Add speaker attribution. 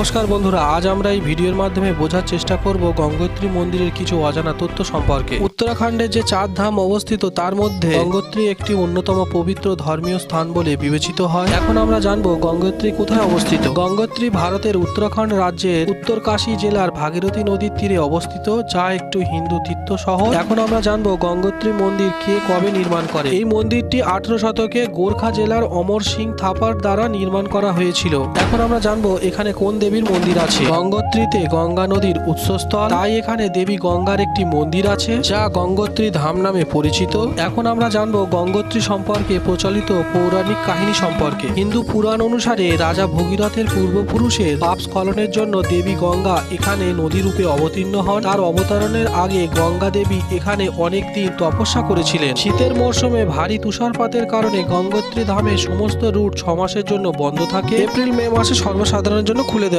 Speaker 1: নমস্কার বন্ধুরা, আজ আমরা এই ভিডিওর মাধ্যমে বোঝার চেষ্টা করব গঙ্গোত্রী মন্দিরের কিছু অজানা তথ্য সম্পর্কে। উত্তরাখণ্ডের যে চার ধাম অবস্থিত, তার মধ্যে গঙ্গোত্রী একটি অন্যতম পবিত্র ধর্মীয় স্থান বলে বিবেচিত হয়। এখন আমরা জানব গঙ্গোত্রী কোথায় অবস্থিত। গঙ্গোত্রী ভারতের উত্তরাখণ্ড রাজ্যের উত্তর কাশী জেলার ভাগীরথী নদীর তীরে অবস্থিত, যা একটু হিন্দু তীর্থ শহর। এখন আমরা জানব গঙ্গোত্রী মন্দির কে কবে নির্মাণ করে। এই মন্দিরটি আঠারো শতকে গোর্খা জেলার অমর সিং থাপার দ্বারা নির্মাণ করা হয়েছিল। এখন আমরা জানব এখানে কোন দেবীর মন্দির আছে। গঙ্গোত্রীতে গঙ্গা নদীর উৎসস্থল। তাই এখানে দেবী গঙ্গার একটি মন্দির আছে, যা গঙ্গোত্রী ধাম নামে পরিচিত। এখন আমরা জানব গঙ্গোত্রী সম্পর্কে প্রচলিত পৌরাণিক কাহিনী সম্পর্কে। হিন্দু পুরাণ অনুসারে রাজা ভগীরথের পূর্বপুরুষের পাপ স্খলনের জন্য দেবী গঙ্গা এখানে নদী রূপে অবতীর্ণ হন। তার অবতরণের আগে গঙ্গা দেবী এখানে অনেক দিন তপস্যা করেছিলেন। শীতের মরশুমে ভারী তুষারপাতের কারণে গঙ্গোত্রী ধামের সমস্ত রুট ছ মাসের জন্য বন্ধ থাকে। এপ্রিল মে মাসে সর্বসাধারণের জন্য খুলে দেওয়া